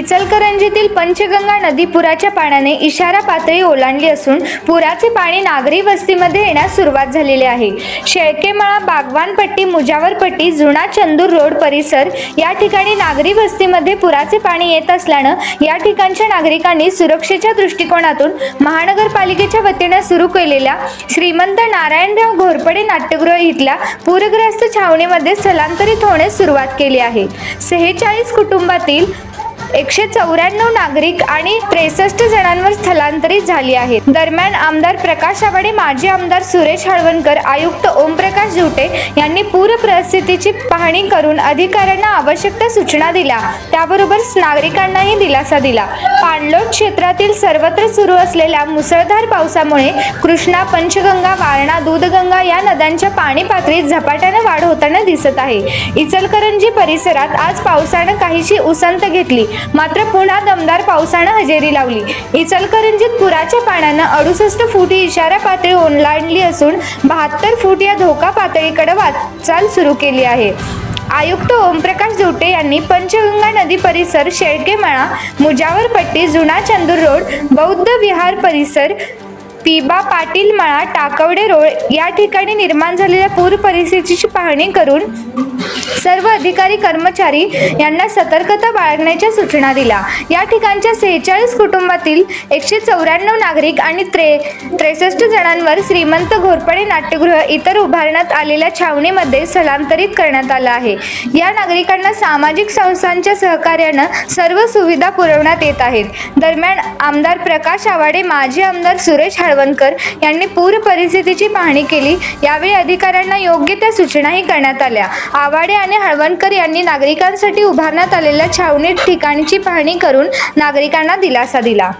इचलकरंजीतील पंचगंगा नदी पुराच्या पाण्याने इशारा पातळी ओलांडली असून पुराचे पाणी नागरी वस्तीमध्ये येण्यास सुरुवात झालेली आहे. शेळकेमळा बागवानपट्टी मुजावरपट्टी जुना चंदूर रोड परिसर या ठिकाणी नागरी वस्तीमध्ये पुराचे पाणी येत असल्यानं या ठिकाणच्या नागरिकांनी सुरक्षेच्या दृष्टिकोनातून महानगरपालिकेच्या वतीने सुरू केलेल्या श्रीमंत नारायणराव घोरपडे नाट्यगृह इथल्या पूरग्रस्त छावणीमध्ये स्थलांतरित होण्यास सुरुवात केली आहे. सेहेचाळीस कुटुंबातील एकशे चौऱ्याण्णव नागरिक आणि त्रेसष्ट जणांवर स्थलांतरित झाली आहेत. दरम्यान आमदार प्रकाश आवाडे माजी आमदार सुरेश हळवणकर आयुक्त ओमप्रकाश झुटे यांनी पूर परिस्थितीची पाहणी करून अधिकाऱ्यांना आवश्यक त्या सूचना दिल्या. त्याबरोबर नागरिकांनाही दिलासा दिला. पाणलोट क्षेत्रातील सर्वत्र सुरू असलेल्या मुसळधार पावसामुळे कृष्णा पंचगंगा वारणा दूधगंगा या नद्यांच्या पाणी पातळीत झपाट्याने वाढ होताना दिसत आहे. इचलकरंजी परिसरात आज पावसानं काहीशी उसंत घेतली. मात्र पुन्हा दमदार पावसानं हजेरी लावली. इचलकरंजीत पुराच्या पाण्यानं अडुसष्ट फूट ही इशारा पातळी ओलांडली असून बहात्तर फूट या धोका पातळीकडे वाटचाल सुरू केली आहे. आयुक्त ओमप्रकाश जोटे यांनी पंचगंगा नदी परिसर शेळकेमळा मुजावरपट्टी जुना चंदूर रोड बौद्ध विहार परिसर पिबा पाटील मळा टाकवडे रोड या ठिकाणी निर्माण झालेल्या पूर परिस्थितीची पाहणी करून सर्व अधिकारी कर्मचारी यांना सतर्कता बाळगण्याच्या सूचना दिल्या. या ठिकाणच्या सेहेचाळीस कुटुंबातील एकशे चौऱ्याण्णव नागरिक आणि त्रे त्रेसष्ट जणांवर श्रीमंत घोरपडे नाट्यगृह इतर उभारण्यात आलेल्या छावणीमध्ये स्थलांतरित करण्यात आलं आहे. या नागरिकांना सामाजिक संस्थांच्या सहकार्यानं सर्व सुविधा पुरवण्यात येत आहेत. दरम्यान आमदार प्रकाश आवाडे माजी आमदार सुरेश हळवणकर यांनी पूर परिस्थितीची पाहणी केली. यावेळी अधिकाऱ्यांना योग्य त्या सूचनाही करण्यात आल्या. आवाडे आणि हळवणकर यांनी नागरिकांसाठी उभारण्यात आलेल्या छावणी ठिकाणची पाहणी करून नागरिकांना दिलासा दिला.